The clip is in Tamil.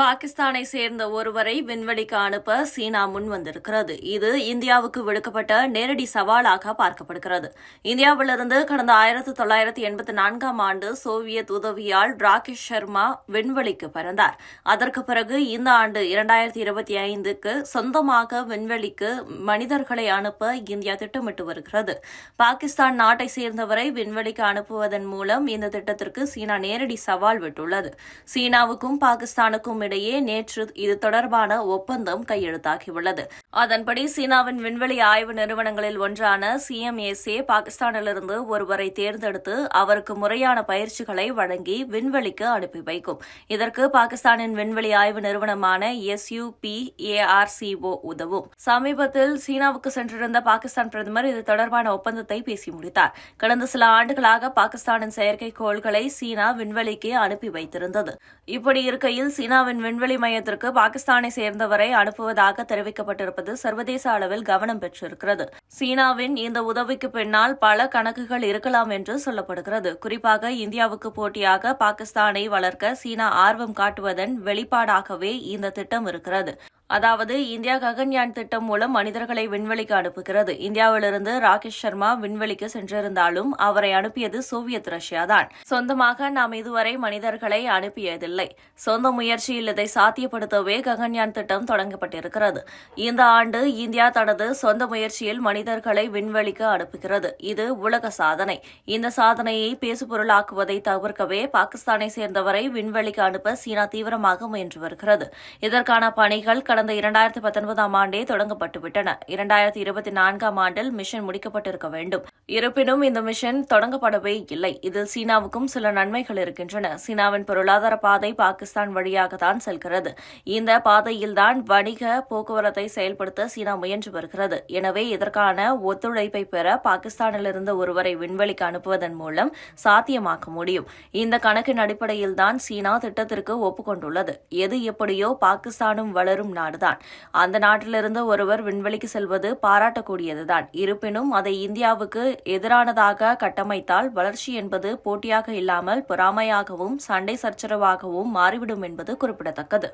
பாகிஸ்தானை சேர்ந்த ஒருவரை விண்வெளிக்கு அனுப்ப சீனா முன் வந்திருக்கிறது இது இந்தியாவுக்கு விடுக்கப்பட்ட நேரடி சவாலாக பார்க்கப்படுகிறது. இந்தியாவிலிருந்து கடந்த ஆயிரத்தி தொள்ளாயிரத்தி எண்பத்தி நான்காம் ஆண்டு சோவியத் உதவியால் ராகேஷ் சர்மா விண்வெளிக்கு பறந்தார். அதற்கு பிறகு இந்த ஆண்டு இரண்டாயிரத்தி இருபத்தி ஐந்துக்கு சொந்தமாக விண்வெளிக்கு மனிதர்களை அனுப்ப இந்தியா திட்டமிட்டு வருகிறது. பாகிஸ்தான் நாட்டை சேர்ந்தவரை விண்வெளிக்கு அனுப்புவதன் மூலம் இந்த திட்டத்திற்கு சீனா நேரடி சவால் விட்டுள்ளது. சீனாவுக்கும் பாகிஸ்தானுக்கும் இடையே நேற்று இது தொடர்பான ஒப்பந்தம் கையெழுத்தாகியுள்ளது. அதன்படி சீனாவின் விண்வெளி ஆய்வு நிறுவனங்களில் ஒன்றான சிஎம்ஏசே பாகிஸ்தானிலிருந்து ஒருவரை தேர்ந்தெடுத்து அவருக்கு முறையான பயிற்சிகளை வழங்கி விண்வெளிக்கு அனுப்பி வைக்கும். இதற்கு பாகிஸ்தானின் விண்வெளி ஆய்வு நிறுவனமான எஸ்யூபி ஏஆர்சிஓ உதவும். சமீபத்தில் சீனாவுக்கு சென்றிருந்த பாகிஸ்தான் பிரதமர் இது தொடர்பான ஒப்பந்தத்தை பேசி முடித்தார். கடந்த சில ஆண்டுகளாக பாகிஸ்தானின் செயற்கைக்கோள்களை சீனா விண்வெளிக்கு அனுப்பி வைத்திருந்தது. இப்படி இருக்கையில் சீனாவின் விண்வெளி மையத்திற்கு பாகிஸ்தானை சேர்ந்தவரை அனுப்புவதாக தெரிவிக்கப்பட்டிருப்பது சர்வதேச அளவில் கவனம் பெற்றிருக்கிறது. சீனாவின் இந்த உதவிக்கு பின்னால் பல கணக்குகள் இருக்கலாம் என்று சொல்லப்படுகிறது. குறிப்பாக இந்தியாவுக்கு போட்டியாக பாகிஸ்தானை வளர்க்க சீனா ஆர்வம் காட்டுவதன் வெளிப்பாடாகவே இந்த திட்டம் இருக்கிறது. அதாவது இந்தியா ககன்யான் திட்டம் மூலம் மனிதர்களை விண்வெளிக்கு அனுப்புகிறது. இந்தியாவிலிருந்து ராகேஷ் சர்மா விண்வெளிக்கு சென்றிருந்தாலும் அவரை அனுப்பியது சோவியத் ரஷ்யா தான் சொந்தமாக நாம் இதுவரை மனிதர்களை அனுப்பியதில்லை. சொந்த முயற்சியில் இதை சாத்தியப்படுத்தவே ககன்யான் திட்டம் தொடங்கப்பட்டிருக்கிறது. இந்த ஆண்டு இந்தியா தனது சொந்த முயற்சியில் மனிதர்களை விண்வெளிக்கு அனுப்புகிறது. இது உலக சாதனை. இந்த சாதனையை பேசுபொருளாக்குவதை தவிர்க்கவே பாகிஸ்தானை சேர்ந்தவரை விண்வெளிக்கு அனுப்ப சீனா தீவிரமாக முயன்று வருகிறது. இதற்கான பணிகள் கடந்த இரண்டாயிரத்தி பத்தொன்பதாம் ஆண்டே தொடங்கப்பட்டுவிட்டன. இரண்டாயிரத்தி இருபத்தி நான்காம் ஆண்டில் மிஷன் முடிக்கப்பட்டிருக்க வேண்டும். இருப்பினும் இந்த மிஷன் தொடங்கப்படவே இல்லை. இதில் சீனாவுக்கும் சில நன்மைகள் இருக்கின்றன. சீனாவின் பொருளாதார பாதை பாகிஸ்தான் வழியாகத்தான் செல்கிறது. இந்த பாதையில்தான் வணிக போக்குவரத்தை செயல்படுத்த சீனா முயன்று வருகிறது. எனவே இதற்கான ஒத்துழைப்பை பெற பாகிஸ்தானிலிருந்து ஒருவரை விண்வெளிக்கு அனுப்புவதன் மூலம் சாத்தியமாக்க முடியும். இந்த கணக்கின் அடிப்படையில்தான் சீனா திட்டத்திற்கு ஒப்புக்கொண்டுள்ளது. எது எப்படியோ பாகிஸ்தானும் வளரும் நாடுதான் அந்த நாட்டிலிருந்து ஒருவர் விண்வெளிக்கு செல்வது பாராட்டக்கூடியதுதான். இருப்பினும் அதை இந்தியாவுக்கு எதிரானதாக கட்டமைத்தால் வளர்ச்சி என்பது போட்டியாக இல்லாமல் பொறாமையாகவும் சண்டை சச்சரவாகவும் மாறிவிடும் என்பது குறிப்பிடத்தக்கது.